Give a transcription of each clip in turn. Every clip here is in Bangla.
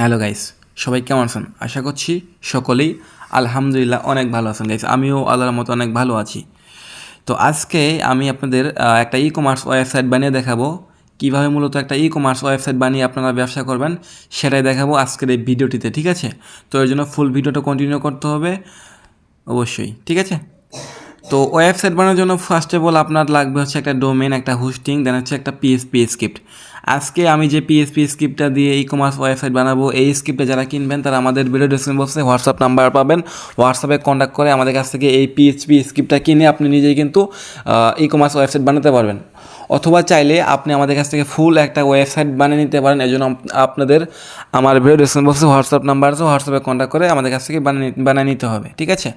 হ্যালো গাইস, সবাই কেমন আছেন? আশা করছি সকলেই আলহামদুলিল্লাহ অনেক ভালো আছেন গাইস। আমিও আল্লাহর মতো অনেক ভালো আছি। তো আজকে আমি আপনাদের একটা ই কমার্স ওয়েবসাইট বানিয়ে দেখাবো। কীভাবে মূলত একটা ই কমার্স ওয়েবসাইট বানিয়ে আপনারা ব্যবসা করবেন, সেটাই দেখাবো আজকের এই ভিডিওটিতে, ঠিক আছে? তো এর জন্য ফুল ভিডিওটা কন্টিনিউ করতে হবে, অবশ্যই, ঠিক আছে? তো ওয়েবসাইট বানানোর জন্য ফার্স্ট অফ অল আপনার লাগবে হচ্ছে একটা ডোমেন একটা হোস্টিং দেন হচ্ছে একটা পিএসপি স্ক্রিপ্ট আজকে আমি যে পিএসপি স্ক্রিপ্টটা দিয়ে ই কমার্স ওয়েবসাইট বানাবো, এই স্ক্রিপ্টে যারা কিনবেন তারা আমাদের ভিডিও ডিসক্রিপশন বক্সে হোয়াটসঅ্যাপ নাম্বার পাবেন। হোয়াটসঅ্যাপে কন্ট্যাক্ট করে আমাদের কাছ থেকে এই পিএসপি স্ক্রিপ্টটা কিনে আপনি নিজেই কিন্তু ই কমার্স ওয়েবসাইট বানাতে পারবেন। অথবা চাইলে আপনি আমাদের কাছ থেকে ফুল একটা ওয়েবসাইট বানিয়ে নিতে পারেন এই জন্য আপনাদের আমার ভিডিও ডিসক্রিপশন বক্সে হোয়াটসঅ্যাপ নাম্বার আছে হোয়াটসঅ্যাপে কন্ট্যাক্ট করে আমাদের কাছ থেকে বানিয়ে বানিয়ে নিতে হবে। ঠিক আছে?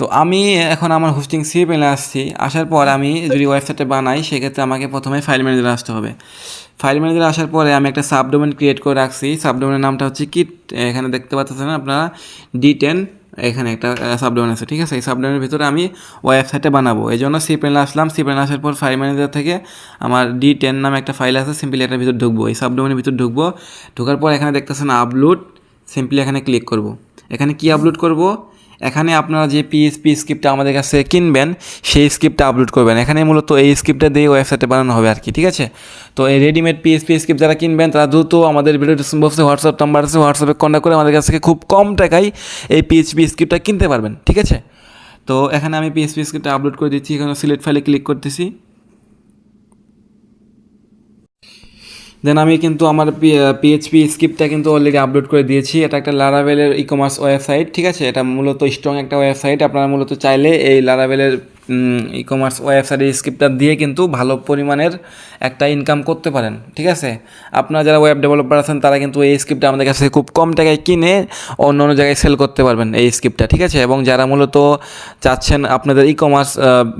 তো আমি এখন আমার হোস্টিং সি পেলে আসছি। আসার পর আমি যদি ওয়েবসাইটে বানাই, সেক্ষেত্রে আমাকে প্রথমে ফাইল ম্যানেজারে আসতে হবে। ফাইল ম্যানেজারে আসার পরে আমি একটা সাবডোমেন ক্রিয়েট করে রাখছি। সাবডোমেনের নামটা হচ্ছে কিট এখানে দেখতে পাচ্ছেন আপনারা ডি টেন এখানে একটা সাবডোমেন আছে, ঠিক আছে? এই সাবডোমেনের ভিতরে আমি ওয়েবসাইটে বানাবো। এই জন্য সি প্যানেলে আসলাম। সি প্যানেলে আসার পর ফাইল ম্যানেজার থেকে আমার ডি টেন নামে একটা ফাইল আছে সিম্পলি এটার ভিতর ঢুকবো। এই সাবডোমেনের ভিতর ঢুকবো। ঢোকার পর এখানে দেখতেছেন আপলোড সিম্পলি এখানে ক্লিক করব। এখানে কি আপলোড করব? এখানে আপনারা যে পিএসপি স্ক্রিপ্টটা আমাদের কাছে কিনবেন, সেই স্ক্রিপ্টটা আপলোড করবেন। এখানে মূলত এই স্ক্রিপ্টটা দিয়ে ওয়েবসাইটে বানানো হবে আর কি ঠিক আছে? তো এই রেডিমেড পিএসপি স্ক্রিপ্ট যারা কিনবেন, তারা দ্রুত আমাদের ভিডিও ডিসক্রিপশন বক্সে হোয়াটসঅ্যাপ নাম্বার আছে হোয়াটসঅ্যাপে কন্ট্যাক্ট করে আমাদের কাছ থেকে খুব কম টাকায় এই পিএইচপি স্ক্রিপ্টটা কিনতে পারবেন, ঠিক আছে? তো এখানে আমি পিএসপি স্ক্রিপ্টটা আপলোড করে দিচ্ছি, এখানে সিলেক্ট ফাইলে ক্লিক করতেছি। দেন আমি কিন্তু আমার পিএইচপি স্ক্রিপ্টটা কিন্তু অলরেডি আপলোড করে দিয়েছি। এটা একটা লারাভেলের ই কমার্স ওয়েবসাইট ঠিক আছে? এটা মূলত স্ট্রং একটা ওয়েবসাইট আপনারা মূলত চাইলে এই লারাভেলের ই কমার্স ওয়েবসাইটের স্ক্রিপ্টটা দিয়ে কিন্তু ভালো পরিমাণের একটা ইনকাম করতে পারেন, ঠিক আছে? আপনারা যারা ওয়েব ডেভেলপার আছেন, তারা কিন্তু এই স্ক্রিপ্টটা আমাদের কাছে খুব কম টাকায় কিনে অন্য অন্য জায়গায় সেল করতে পারবেন এই স্ক্রিপ্টটা ঠিক আছে? এবং যারা মূলত চাচ্ছেন আপনাদের ই কমার্স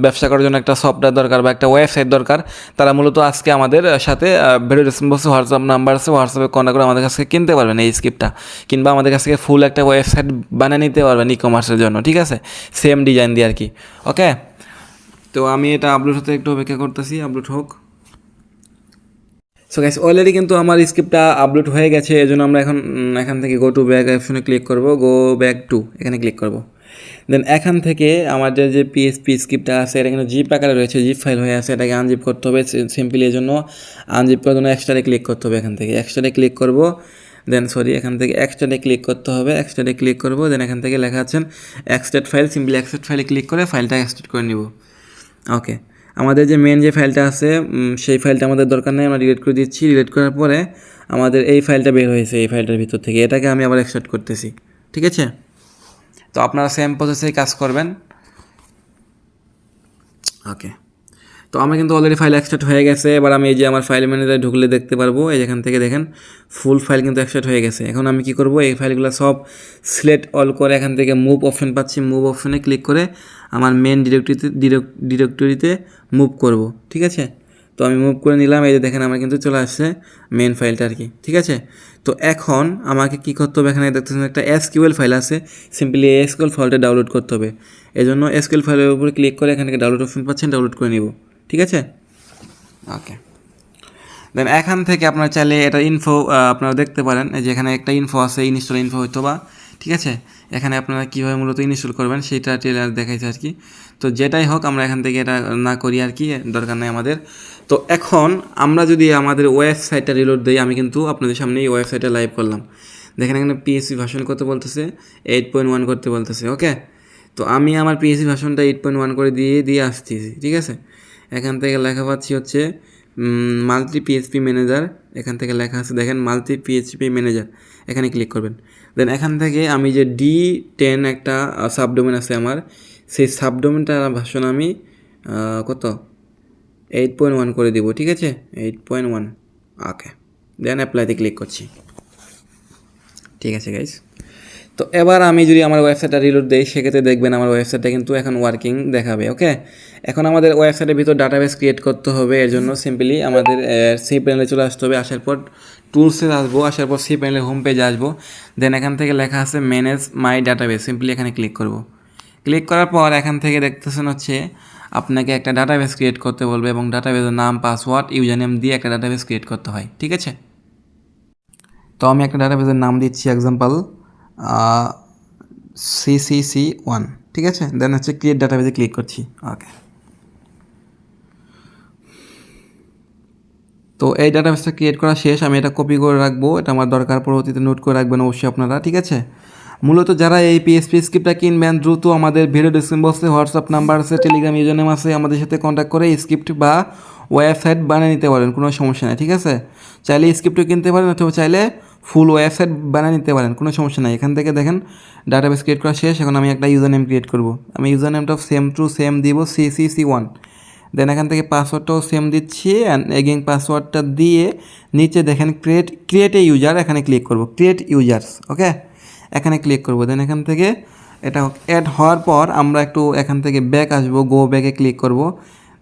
ব্যবসা করার জন্য একটা সফটওয়্যার দরকার বা একটা ওয়েবসাইট দরকার, তারা মূলত আজকে আমাদের সাথে ভিডিও ডিসক্রিপশন হোয়াটসঅ্যাপ নাম্বার আছে হোয়াটসঅ্যাপে কন্ট্যাক্ট করে আমাদের কাছ থেকে কিনতে পারবেন এই স্ক্রিপ্টটা কিংবা আমাদের কাছ থেকে ফুল একটা ওয়েবসাইট বানিয়ে নিতে পারবেন ই কমার্সের জন্য, ঠিক আছে? সেম ডিজাইন দিয়ে আর কি ওকে তো আমি এটা আপলোড হতে একটু অপেক্ষা করতেছি আপলোড হোক। সো গাইস অলরেডি কিন্তু আমার স্ক্রিপ্টটা আপলোড হয়ে গেছে এই জন্য আমরা এখন এখান থেকে গো টু ব্যাক অপশনে ক্লিক করব গো ব্যাক টু এখানে ক্লিক করব। দেন এখান থেকে আমাদের যে পিএসপি স্ক্রিপ্টটা আছে, এটা কিন্তু জিপ আকারে রয়েছে জিপ ফাইল হয়ে আছে, এটাকে আনজিপ করতে হবে সিম্পলি এর জন্য আনজিপ করার জন্য এক্সট্রাতে ক্লিক করতে হবে এখান থেকে। এক্সট্রাতে ক্লিক করব দেন সরি এখান থেকে এক্সট্রাতে ক্লিক করতে হবে এক্সট্রাতে ক্লিক করব দেন এখান থেকে লেখা আছেন এক্সট্রেট ফাইল সিম্পলি এক্সট্রেট ফাইলে ক্লিক করে ফাইলটা এক্সট্রেট করে নিব। ওকে আমাদের যে মেন যে ফাইলটা আছে সেই ফাইলটা আমাদের দরকার নেই, আমরা ডিলিট করে দিচ্ছি। ডিলিট করার পরে আমাদের এই ফাইলটা বের হয়েছে, এই ফাইলটার ভিতর থেকে। এটাকে আমি আবার এক্সট্রাক্ট করতেছি। ঠিক আছে? তো আপনারা সেম প্রসেসেই কাজ করবেন। ওকে তো আমার কিন্তু অলরেডি ফাইল এক্সট্রাক্ট হয়ে গেছে, এবার আমি এই যে আমার ফাইল ম্যানেজারে ঢুকলে দেখতে পারব, এই যেখান থেকে দেখেন ফুল ফাইল কিন্তু এক্সট্রাক্ট হয়ে গেছে। এখন আমি কি করব, এই ফাইলগুলো সব সিলেক্ট অল করে এখান থেকে মুভ অপশন পাচ্ছি মুভ অপশনে ক্লিক করে আমার মেন ডিরেক্টরিতে ডিরেক্টরিতে মুভ করব, ঠিক আছে? তো আমি মুভ করে নিলাম, এই যে দেখেন আমার কিন্তু চলে আসছে মেন ফাইলটা আর কি, ঠিক আছে? তো এখন আমাকে কি করতে হবে এখানে, দেখতেছেন একটা এসকিউএল ফাইল আছে সিম্পলি এসকিউএল ফাইলটা ডাউনলোড করতে হবে। এই জন্য এসকিউএল ফাইলের উপরে ক্লিক করে এখান ডাউনলোড অপশন পাচ্ছেন ডাউনলোড করে নিব। ঠিক আছে? ওকে দেন এখান থেকে আপনারা চাইলে এটা ইনফো আপনারা দেখতে পারেন। যে এখানে একটা ইনফো আছে ইনস্টল ইনফো হয়তো বা, ঠিক আছে? এখানে আপনারা কীভাবে মূলত ইনস্টল করবেন সেটা ট্রেলার দেখাইছে আর কি। তো যেটাই হোক, আমরা এখান থেকে এটা না করি আর কি, দরকার নেই আমাদের। তো এখন আমরা যদি আমাদের ওয়েবসাইটটা রিলোড দিই, আমি কিন্তু আপনাদের সামনে এই ওয়েবসাইটে লাইভ করলাম। দেখেন এখানে পিএসসি ভাষণ করতে বলতেছে এইট পয়েন্ট ওয়ান করতে বলতেছে ওকে তো আমি আমার পিএসসি ভাষণটা এইট পয়েন্ট ওয়ান করে দিয়ে দিয়ে আসতেছি, ঠিক আছে? এখান থেকে লেখা পাচ্ছি হচ্ছে মাল্টি পিএইচপি ম্যানেজার এখান থেকে লেখা আছে, দেখেন মাল্টি পিএইচপি ম্যানেজার এখানে ক্লিক করবেন। দেন এখান থেকে আমি যে ডি টেন একটা সাবডোমেন আছে আমার, সেই সাবডোমেনটার ভাষণ আমি কত? এইট পয়েন্ট ওয়ান করে দিব, ঠিক আছে? Eight point one okay then অ্যাপ্লাইতে click করছি। ঠিক আছে গাইস তো এবার আমি যদি আমার ওয়েবসাইটটা রিলোড দিই, সেক্ষেত্রে দেখবেন আমার ওয়েবসাইটটা কিন্তু এখন ওয়ার্কিং দেখাবে ওকে এখন আমাদের ওয়েবসাইটের ভিতর ডাটাবেস ক্রিয়েট করতে হবে, এর জন্য সিম্পলি আমাদের সি প্যানেলে চলে আসতে হবে, আসার পর টুলসে আসব, আসার পর সি প্যানেলে হোম পেজে আসব দেন এখান থেকে লেখা আছে ম্যানেজ মাই ডাটাবেস সিম্পলি এখানে ক্লিক করব। ক্লিক করার পর এখান থেকে দেখতেছেন হচ্ছে আপনাকে একটা ডাটাবেস ক্রিয়েট করতে বলবে এবং ডাটাবেসের নাম পাসওয়ার্ড ইউজার নেম দিয়ে একটা ডাটাবেস ক্রিয়েট করতে হয়, ঠিক আছে? তো আমি একটা ডাটাবেসের নাম দিচ্ছি example C C C one ঠিক আছে? দেন হচ্ছে ক্রিয়েট ডাটাবেসে ক্লিক করছি। ওকে তো এই ডাটাবেসটা ক্রিয়েট করা শেষ, আমি এটা কপি করে রাখব। এটা আমার দরকার, পরবর্তীতে নোট করে রাখবেন অবশ্যই আপনারা, ঠিক আছে? মূলত যারা এই পিএসপি স্ক্রিপ্টটা কিনবেন, দ্রুত আমাদের ভিডিও ডিসক্রিপশন বক্সে হোয়াটসঅ্যাপ নাম্বার আছে টেলিগ্রাম ইউজারনেম আছে, আমাদের সাথে কন্ট্যাক্ট করে স্ক্রিপ্ট বা ওয়েবসাইট বানিয়ে নিতে পারেন, কোনো সমস্যা নেই, ঠিক আছে? চাইলে স্ক্রিপ্টও কিনতে পারেন, অথবা চাইলে ফুল ওয়েবসাইট বানিয়ে নিতে পারেন, কোনো সমস্যা নাই। এখান থেকে দেখেন ডাটাবেস ক্রিয়েট করা শেষ, এখন আমি একটা ইউজার নেম ক্রিয়েট করব। আমি ইউজার নেমটা সেম টু সেম দিব C C C one then এখান থেকে পাসওয়ার্ডটাও সেম দিচ্ছি অ্যান্ড এগেন পাসওয়ার্ডটা দিয়ে নিচে দেখেন ক্রিয়েট ক্রিয়েট এ ইউজার এখানে ক্লিক করব। ক্রিয়েট ইউজার্স ওকে এখানে ক্লিক করব। দেন এখান থেকে এটা অ্যাড হওয়ার পর আমরা একটু এখান থেকে ব্যাক আসব গো ব্যাকে ক্লিক করব।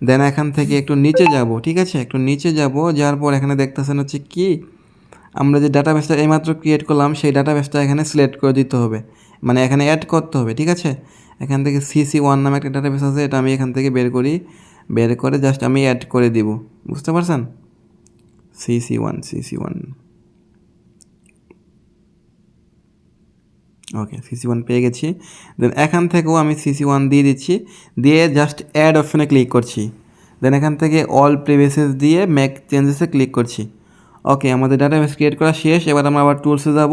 দেন এখান থেকে একটু নিচে যাব, ঠিক আছে? একটু নিচে যাব, যাওয়ার পর এখানে দেখতেছেন হচ্ছে কি? আমরা যে ডাটাবেসটা এইমাত্র ক্রিয়েট করলাম, সেই ডাটাবেসটা এখানে সিলেক্ট করে দিতে হবে। মানে এখানে অ্যাড করতে হবে, ঠিক আছে? এখান থেকে সিসি ওয়ান নামে একটা ডাটাবেস আছে, এটা আমি এখান থেকে বের করি। বের করে জাস্ট আমি অ্যাড করে দিব। বুঝতে পারছেন? CC one CC one okay CC one পেয়ে গেছি। দেন এখান থেকেও আমি সিসি ওয়ান দিয়ে দিচ্ছি। দিয়ে জাস্ট অ্যাড অপশনে ক্লিক করছি। দেন এখান থেকে অল প্রিভিয়াসেস দিয়ে ম্যাক চেঞ্জেসে ক্লিক করছি। ওকে আমাদের ডাটাবেস ক্রিয়েট করা শেষ, এবার আমরা আবার টুলসে যাব।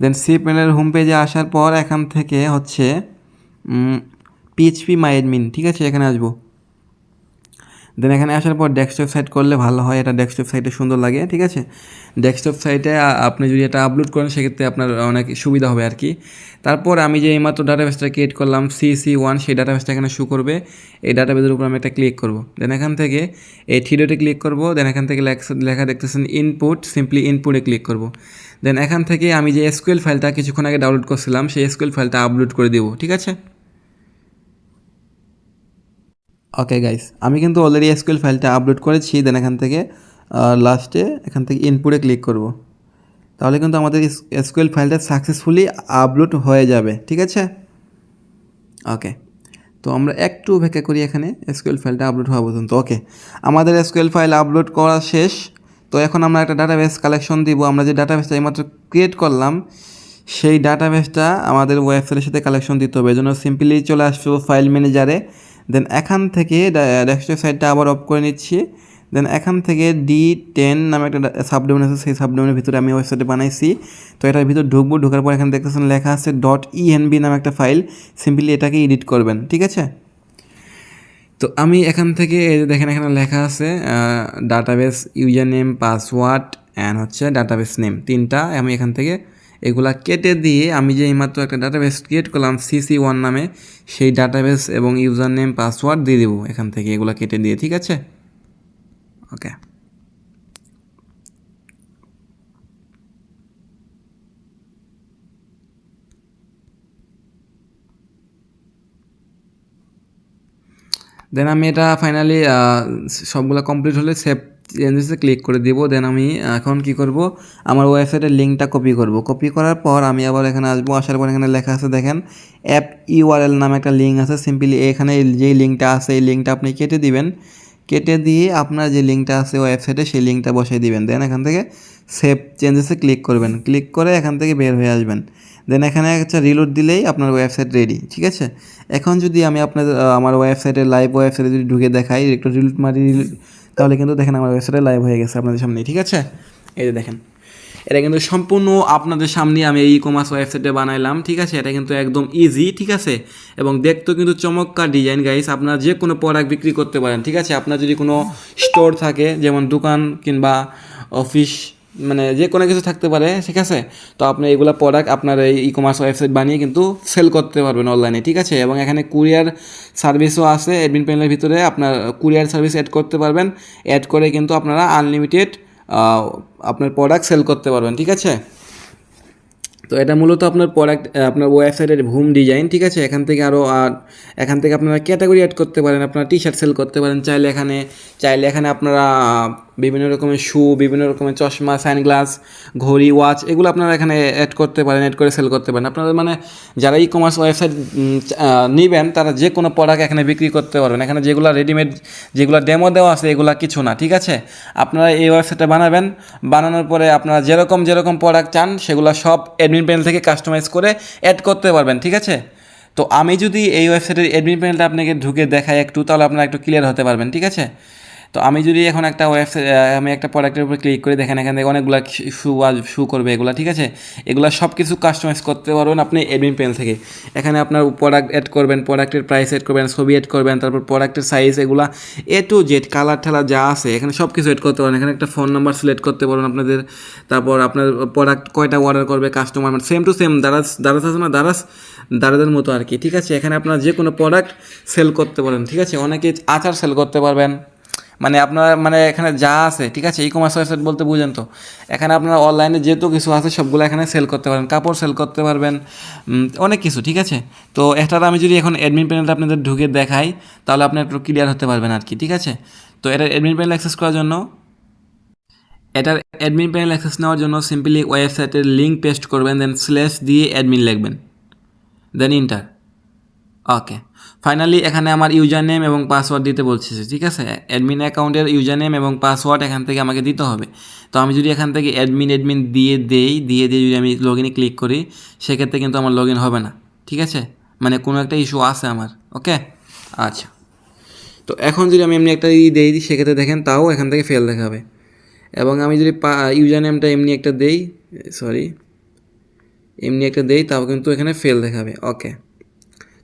দেন সি প্যানেলের হোম পেজে আসার পর এখান থেকে হচ্ছে পিএইচপি মাই অ্যাডমিন ঠিক আছে? এখানে আসব। দেন এখানে আসার পর ডেস্কটপ সাইট করলে ভালো হয়, এটা ডেস্কটপ সাইটে সুন্দর লাগে, ঠিক আছে? ডেস্কটপ সাইটে আপনি যদি এটা আপলোড করেন, সেক্ষেত্রে আপনার অনেক সুবিধা হবে আর কি তারপর আমি যে এইমাত্র ডাটাবেসটা ক্রিয়েট করলাম সি সি ওয়ান সেই ডাটাবেসটা এখানে শু করবে। এই ডাটাবেসের উপর আমি একটা ক্লিক করব। দেন এখান থেকে এই থ্রিডোতে ক্লিক করব। দেন এখান থেকে লেখা দেখতেছেন ইনপুট সিম্পলি ইনপুটে ক্লিক করব। দেন এখান থেকে আমি যে এসকিউএল ফাইলটা কিছুক্ষণ আগে ডাউনলোড করছিলাম, সেই এসকিউএল ফাইলটা আপলোড করে দেবো, ঠিক আছে? ওকে গাইস আমি কিন্তু অলরেডি এসকিউএল ফাইলটা আপলোড করেছি দেন এখান থেকে লাস্টে এখান থেকে ইনপুটে ক্লিক করব। তাহলে কিন্তু আমাদের এসকিউএল ফাইলটা সাকসেসফুলি আপলোড হয়ে যাবে, ঠিক আছে? ওকে তো আমরা একটু অপেক্ষা করি এখানে এসকিউএল ফাইলটা আপলোড হওয়া পর্যন্ত। ওকে আমাদের এসকিউএল ফাইল আপলোড করা শেষ। তো এখন আমরা একটা ডাটাবেস কালেকশন দিব। আমরা যে ডাটাবেসটা এইমাত্র ক্রিয়েট করলাম, সেই ডাটাবেসটা আমাদের ওয়েবসাইটের সাথে কালেকশন দিতে হবে। এই জন্য সিম্পলি চলে আসব ফাইল ম্যানেজারে দেন এখান থেকে ডেস্কটপ সাইডটা আবার অফ করে নিচ্ছি। দেন এখান থেকে ডি টেন নামে একটা সাবডোমেন আছে, সেই সাবডোমেনের ভিতরে আমি ওয়েবসাইটে বানাইছি। তো এটার ভিতর ঢুকবো, ঢোকার পর এখানে দেখতেছেন লেখা আছে. ডট ইএনবি নামে একটা ফাইল সিম্পলি এটাকে এডিট করবেন, ঠিক আছে? তো আমি এখান থেকে দেখেন এখানে লেখা আছে database user name password and হচ্ছে ডাটাবেস নেম তিনটা আমি এখান থেকে এগুলা কেটে দিয়ে আমি যে এইমাত্র একটা ডাটাবেস ক্রিয়েট করলাম সিসি ওয়ান নামে, সেই ডাটাবেস এবং ইউজার নেম পাসওয়ার্ড দিয়ে দেবো এখান থেকে, এগুলো কেটে দিয়ে, ঠিক আছে? ওকে দেন আমি এটা ফাইনালি সবগুলো কমপ্লিট হলে সেভ চেঞ্জেসে ক্লিক করে দিব দেন আমি এখন কি করব? আমার ওয়েবসাইটের লিঙ্কটা কপি করব। কপি করার পর আমি আবার এখানে আসব, আসার পর এখানে লেখা আছে, দেখেন অ্যাপ ইউআরএল নামে একটা লিঙ্ক আছে সিম্পলি এখানে যেই লিঙ্কটা আছে, এই লিঙ্কটা আপনি কেটে দিবেন। কেটে দিয়ে আপনার যে লিঙ্কটা আছে ওয়েবসাইটে সেই লিঙ্কটা বসিয়ে দিবেন। দেন এখান থেকে সেভ চেঞ্জেসে ক্লিক করবেন। ক্লিক করে এখান থেকে বের হয়ে আসবেন। দেন এখানে একটা রিলোড দিলেই আপনার ওয়েবসাইট রেডি ঠিক আছে? এখন যদি আমি আপনার আমার ওয়েবসাইটে লাইভ ওয়েবসাইটে যদি ঢুকে দেখাই, একটু রিলোড মারি তাহলে কিন্তু দেখেন আমার ওয়েবসাইটে লাইভ হয়ে গেছে আপনাদের সামনে ঠিক আছে? এই যে দেখেন। এটা কিন্তু সম্পূর্ণ আপনাদের সামনে আমি এই ই কমার্স ওয়েবসাইটে বানাইলাম, ঠিক আছে? এটা কিন্তু একদম ইজি ঠিক আছে? এবং দেখতেও কিন্তু চমৎকার ডিজাইন গাইস আপনারা যে কোনো প্রোডাক্ট বিক্রি করতে পারেন, ঠিক আছে? আপনার যদি কোনো স্টোর থাকে, যেমন দোকান কিংবা অফিস মানে যে কোনো কিছু থাকতে পারে, ঠিক আছে? তো আপনি এগুলো প্রোডাক্ট আপনার এই ই কমার্স ওয়েবসাইট বানিয়ে কিন্তু সেল করতে পারবেন অনলাইনে ঠিক আছে? এবং এখানে কুরিয়ার সার্ভিসও আছে অ্যাডমিন প্যানেলের ভিতরে আপনার কুরিয়ার সার্ভিস অ্যাড করতে পারবেন। অ্যাড করে কিন্তু আপনারা আনলিমিটেড আপনার প্রোডাক্ট সেল করতে পারবেন, ঠিক আছে? তো এটা মূলত আপনার প্রোডাক্ট আপনার ওয়েবসাইটের হোম ডিজাইন ঠিক আছে? এখান থেকে আরও আর এখান থেকে আপনারা ক্যাটাগরি অ্যাড করতে পারেন, আপনারা টি শার্ট সেল করতে পারেন। চাইলে এখানে চাইলে এখানে আপনারা বিভিন্ন রকমের শু বিভিন্ন রকমের চশমা সানগ্লাস ঘড়ি ওয়াচ এগুলো আপনারা এখানে অ্যাড করতে পারেন অ্যাড করে সেল করতে পারেন। আপনারা মানে যারা ই কমার্স ওয়েবসাইট নেবেন, তারা যে কোনো প্রোডাক্ট এখানে বিক্রি করতে পারবেন। এখানে যেগুলো রেডিমেড যেগুলো ডেমো দেওয়া আছে, এগুলো কিছু না, ঠিক আছে? আপনারা এই ওয়েবসাইটটা বানাবেন, বানানোর পরে আপনারা যেরকম যেরকম প্রোডাক্ট চান, সেগুলো সব অ্যাডমিন প্যানেল থেকে কাস্টমাইজ করে অ্যাড করতে পারবেন, ঠিক আছে? তো আমি যদি এই ওয়েবসাইটের অ্যাডমিন প্যানেলটা আপনাকে ঢুকে দেখাই একটু, তাহলে আপনারা একটু ক্লিয়ার হতে পারবেন, ঠিক আছে? তো আমি যদি এখন একটা ওয়েবসাইট আমি একটা প্রোডাক্টের উপর ক্লিক করে, দেখেন এখান থেকে অনেকগুলো শু শু করবে এগুলো, ঠিক আছে? এগুলো সব কিছু কাস্টমাইজ করতে পারবেন আপনি অ্যাডমিন প্যানেল থেকে। এখানে আপনার প্রোডাক্ট অ্যাড করবেন প্রোডাক্টের প্রাইস অ্যাড করবেন, ছবি অ্যাড করবেন, তারপর প্রোডাক্টের সাইজ এগুলো এ টু জেড কালার ঠালার যা আছে, এখানে সব কিছু অ্যাড করতে পারেন এখানে একটা ফোন নাম্বার সিলেক্ট করতে পারেন আপনাদের। তারপর আপনার প্রোডাক্ট কয়টা অর্ডার করবে কাস্টমার মানে same to same Daraz Daraz আছে না? দারাজ? দারাজের মতো আর কি, ঠিক আছে? এখানে আপনার যে কোনো প্রোডাক্ট সেল করতে পারেন, ঠিক আছে? অনেকে আচার সেল করতে পারবেন। মানে আপনার মানে এখানে যা আছে, ঠিক আছে ই কমার্স ওয়েবসাইট বলতে বুঝেন তো, এখানে আপনার অনলাইনে যেহেতু কিছু আছে, সবগুলো এখানে সেল করতে পারেন কাপড় সেল করতে পারবেন অনেক কিছু, ঠিক আছে? তো এটার আমি যদি এখন অ্যাডমিন প্যানেলটা আপনাদের ঢুকে দেখাই, তাহলে আপনি একটু ক্লিয়ার হতে পারবেন আর কি, ঠিক আছে? তো এটা অ্যাডমিন প্যানেল অ্যাক্সেস করার জন্য, এটার অ্যাডমিন প্যানেল অ্যাক্সেস নেওয়ার জন্য সিম্পলি ওয়েবসাইটের লিঙ্ক পেস্ট করবেন দেন স্ল্যাশ দিয়ে অ্যাডমিন লিখবেন দেন ইন্টার ওকে ফাইনালি এখানে আমার ইউজার নেম এবং পাসওয়ার্ড দিতে বলছে ঠিক আছে? অ্যাডমিন অ্যাকাউন্টের ইউজার নেম এবং পাসওয়ার্ড এখান থেকে আমাকে দিতে হবে। তো আমি যদি এখান থেকে অ্যাডমিন অ্যাডমিন দিয়ে দেই, দিয়ে দিয়ে যদি আমি লগ ইনে ক্লিক করি, সেক্ষেত্রে কিন্তু আমার লগ ইন হবে না, ঠিক আছে? মানে কোনো একটা ইস্যু আছে আমার ওকে আচ্ছা। তো এখন যদি আমি এমনি একটা ই দেই, সেক্ষেত্রে দেখেন তাও এখান থেকে ফেল দেখাবে। এবং আমি যদি ইউজার নেমটা এমনি একটা দেই সরি এমনি একটা দেই, তাও কিন্তু এখানে ফেল দেখাবে ওকে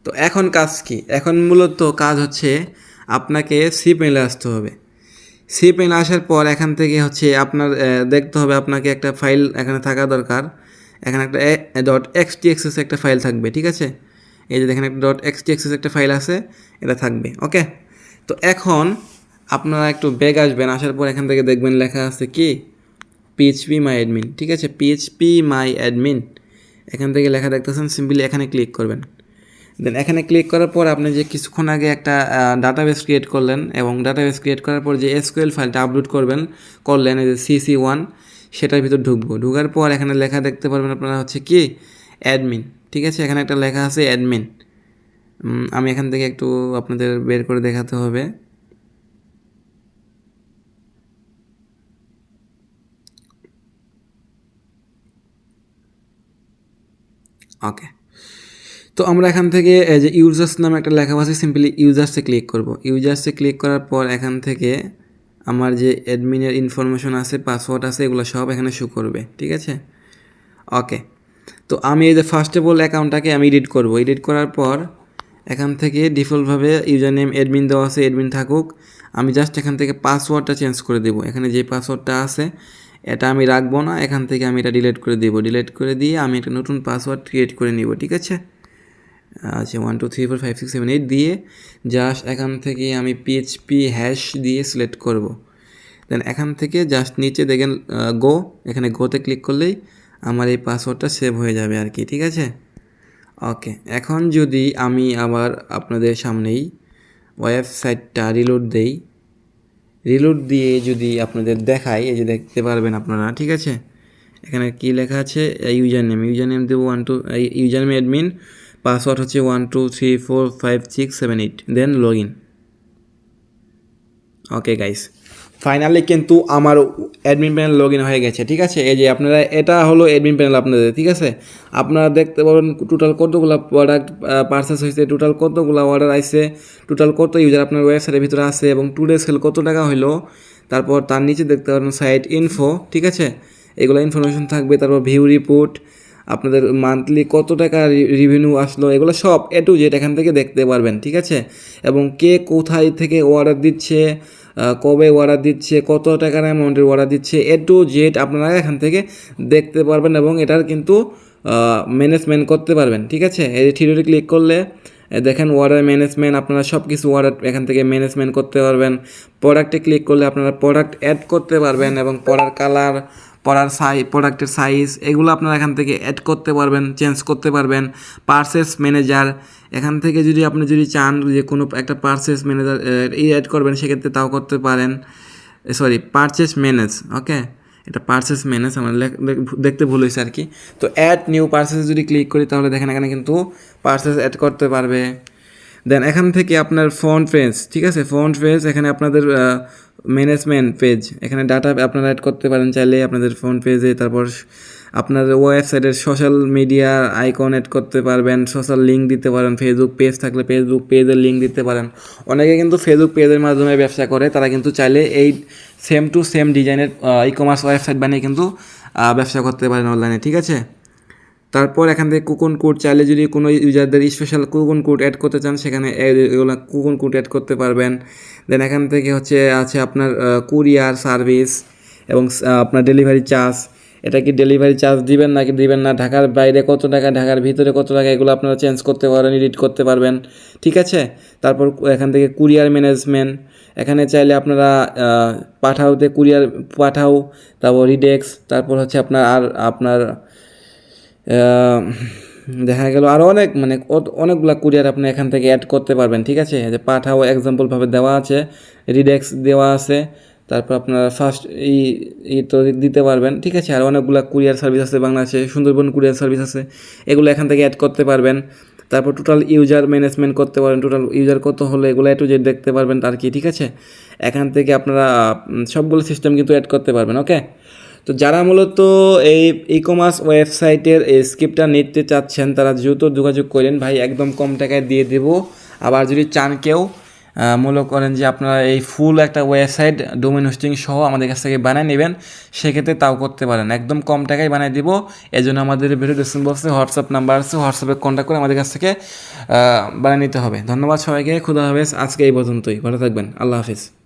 তো এখন কাজ কি? এখন মূলত কাজ হচ্ছে আপনাকে সি পেলে আসতে হবে। সি পেলে আসার পর এখান থেকে হচ্ছে আপনার দেখতে হবে আপনাকে একটা ফাইল এখানে থাকা দরকার। এখানে একটা ডট এক্স টি এক্সেস একটা ফাইল থাকবে, ঠিক আছে? এই যে দেখেন একটা ডট এক্স টি এক্সেস একটা ফাইল আছে, এটা থাকবে, ওকে? তো এখন আপনারা একটু ব্যাগ আসবেন, আসার পর এখান থেকে দেখবেন লেখা আছে কি? পিএইচপি মাই অ্যাডমিন ঠিক আছে? পিএইচপি মাই অ্যাডমিন এখান থেকে লেখা দেখতেছেন সিম্পলি এখানে ক্লিক করবেন। দেন এখানে ক্লিক করার পর আপনি যে কিছুক্ষণ আগে একটা ডাটাবেস ক্রিয়েট করলেন এবং ডাটাবেস ক্রিয়েট করার পর যে এসকিউএল ফাইলটা আপলোড করবেন, করলেন এই যে সিসি ওয়ান সেটার ভিতর ঢুকবো। ঢুকার পর এখানে লেখা দেখতে পারবেন আপনারা হচ্ছে কি? অ্যাডমিন ঠিক আছে? এখানে একটা লেখা আছে অ্যাডমিন আমি এখান থেকে একটু আপনাদের বের করে দেখাতে হবে। ওকে তো আমরা এখান থেকে যে ইউজার্স নামে একটা লেখা আছে সিম্পলি ইউজার্সে ক্লিক করব। ইউজার্সে ক্লিক করার পর এখান থেকে আমার যে অ্যাডমিনের ইনফরমেশন আছে পাসওয়ার্ড আছে, এগুলো সব এখানে শো করবে, ঠিক আছে? ওকে তো আমি এই যে ফার্স্ট অফ অল অ্যাকাউন্টটাকে আমি এডিট করব। এডিট করার পর এখান থেকে ডিফল্টভাবে ইউজার নেম অ্যাডমিন দেওয়া আছে অ্যাডমিন থাকুক। আমি জাস্ট এখান থেকে পাসওয়ার্ডটা চেঞ্জ করে দেবো। এখানে যে পাসওয়ার্ডটা আছে, এটা আমি রাখব না। এখান থেকে আমি এটা ডিলিট করে দেবো। ডিলিট করে দিয়ে আমি একটা নতুন পাসওয়ার্ড ক্রিয়েট করে নিব, ঠিক আছে? আচ্ছা one two three four five six seven eight দিয়ে জাস্ট এখান থেকে আমি পিএইচপি হ্যাশ দিয়ে সিলেক্ট করব। দেন এখান থেকে জাস্ট নিচে দেখেন গো এখানে গোতে ক্লিক করলেই আমার এই পাসওয়ার্ডটা সেভ হয়ে যাবে আর কি, ঠিক আছে? ওকে এখন যদি আমি আবার আপনাদের সামনেই ওয়েবসাইটটা রিলোড দেই রিলোড দিয়ে যদি আপনাদের দেখাই, এই যে দেখতে পারবেন আপনারা, ঠিক আছে? এখানে কি লেখা আছে ইউজার নেম ইউজার নেম দেবো one two user name admin password হচ্ছে one two three four five six seven eight then log in okay guys finally কিন্তু আমার অ্যাডমিন প্যানেল লগ ইন হয়ে গেছে, ঠিক আছে? এই যে আপনারা, এটা হলো অ্যাডমিন প্যানেল আপনাদের, ঠিক আছে? আপনারা দেখতে পাবেন টোটাল কতগুলো প্রোডাক্ট পার্সেস হয়েছে টোটাল কতগুলো অর্ডার আইছে টোটাল কত ইউজার আপনার ওয়েবসাইটের ভিতরে আছে এবং টুডে সেল কত টাকা হইল, তারপর তার নিচে দেখতে পাবেন সাইট ইনফো ঠিক আছে? এগুলো ইনফরমেশন থাকবে, তারপর ভিউ রিপোর্ট আপনাদের মান্থলি কত টাকা রিভিনিউ আসলো, এগুলো সব এ টু জেড এখান থেকে দেখতে পারবেন, ঠিক আছে? এবং কে কোথায় থেকে অর্ডার দিচ্ছে কবে অর্ডার দিচ্ছে, কত টাকার অ্যামাউন্টের অর্ডার দিচ্ছে এ টু জেড আপনারা এখান থেকে দেখতে পারবেন এবং এটার কিন্তু ম্যানেজমেন্ট করতে পারবেন, ঠিক আছে? এই থিওরি ক্লিক করলে দেখেন অর্ডার ম্যানেজমেন্ট আপনারা সব কিছু অর্ডার এখান থেকে ম্যানেজমেন্ট করতে পারবেন। প্রোডাক্টে ক্লিক করলে আপনারা প্রোডাক্ট অ্যাড করতে পারবেন এবং পড়ার কালার পড়ার সাই প্রোডাক্টের সাইজ এগুলো আপনারা এখান থেকে অ্যাড করতে পারবেন চেঞ্জ করতে পারবেন। পার্সেস ম্যানেজার এখান থেকে যদি আপনি যদি চান যে কোনো একটা পার্সেস ম্যানেজার এই অ্যাড করবেন, সেক্ষেত্রে তাও করতে পারেন। সরি পারচেস ম্যানেজ ওকে এটা পার্সেস ম্যানেজ আমার দেখতে ভুল হয়েছে আর কি। তো অ্যাড নিউ পার্সেস যদি ক্লিক করি, তাহলে দেখেন এখানে কিন্তু পার্সেস অ্যাড করতে পারবে। দেন এখান থেকে আপনার ফ্রন্ট পেজ ঠিক আছে? ফ্রন্ট পেজ এখানে আপনাদের ম্যানেজমেন্ট পেজ এখানে ডাটা আপনারা অ্যাড করতে পারেন চাইলে আপনাদের ফ্রন্ট পেজে তারপর আপনার ওয়েবসাইটের সোশ্যাল মিডিয়া আইকন অ্যাড করতে পারবেন সোশ্যাল লিঙ্ক দিতে পারেন ফেসবুক পেজ থাকলে ফেসবুক পেজের লিঙ্ক দিতে পারেন। অনেকে কিন্তু ফেসবুক পেজের মাধ্যমে ব্যবসা করে, তারা কিন্তু চাইলে এই সেম টু সেম ডিজাইনের ই কমার্স ওয়েবসাইট বানিয়ে কিন্তু ব্যবসা করতে পারেন অনলাইনে ঠিক আছে? তারপর এখান থেকে কুপন কোড চাইলে যদি কোনো ইউজারদের স্পেশাল কুপন কোড অ্যাড করতে চান, সেখানে এগুলো কুপন কোড অ্যাড করতে পারবেন। দেন এখান থেকে হচ্ছে আছে আপনার কুরিয়ার সার্ভিস এবং আপনার ডেলিভারি চার্জ এটা কি ডেলিভারি চার্জ দিবেন নাকি দিবেন না? ঢাকার বাইরে কত টাকা, ঢাকার ভিতরে কত টাকা, এগুলো আপনারা চেঞ্জ করতে পারেন এডিট করতে পারবেন। ঠিক আছে? তারপর এখান থেকে কুরিয়ার ম্যানেজমেন্ট এখানে চাইলে আপনারা পাঠাওতে কুরিয়ার পাঠাও, তারপর রিডেক্স তারপর হচ্ছে আপনার আর, আপনার দেখা গেল আরও অনেক মানে অনেকগুলা কুরিয়ার আপনি এখান থেকে অ্যাড করতে পারবেন, ঠিক আছে? যে পাঠাও এক্সাম্পলভাবে দেওয়া আছে রিডেক্স দেওয়া আছে, তারপর আপনার ফার্স্ট ই ই তো দিতে পারবেন, ঠিক আছে? আর অনেকগুলা কুরিয়ার সার্ভিস আছে বাংলাদেশে, সুন্দরবন কুরিয়ার সার্ভিস আছে, এগুলো এখান থেকে অ্যাড করতে পারবেন। তারপর টোটাল ইউজার ম্যানেজমেন্ট করতে পারেন টোটাল ইউজার কত হলো, এগুলো একটু যে দেখতে পারবেন আর কি, ঠিক আছে? এখান থেকে আপনারা সবগুলো সিস্টেম কিন্তু অ্যাড করতে পারবেন ওকে তো যারা মূলত এই ই কমার্স ওয়েবসাইটের এই স্ক্রিপ্টটা নিতে চাচ্ছেন, তারা দ্রুত যোগাযোগ করেন। ভাই, একদম কম টাকায় দিয়ে দেব। আবার যদি চান কেউ মনে করেন যে আপনারা এই ফুল একটা ওয়েবসাইট ডোমেন হোস্টিং সহ আমাদের কাছ থেকে বানিয়ে নেবেন, সেক্ষেত্রে তাও করতে পারেন। একদম কম টাকায় বানিয়ে দিব। এই জন্য আমাদের ভিডিও ডিসক্রিপশন বক্সে হোয়াটসঅ্যাপ নাম্বার আছে। হোয়াটসঅ্যাপে কন্ট্যাক্ট করে আমাদের কাছ থেকে বানিয়ে নিতে হবে। ধন্যবাদ সবাইকে। খুদা হাফেজ। আজকে এই পর্যন্তই। ভালো থাকবেন। আল্লাহ হাফিজ।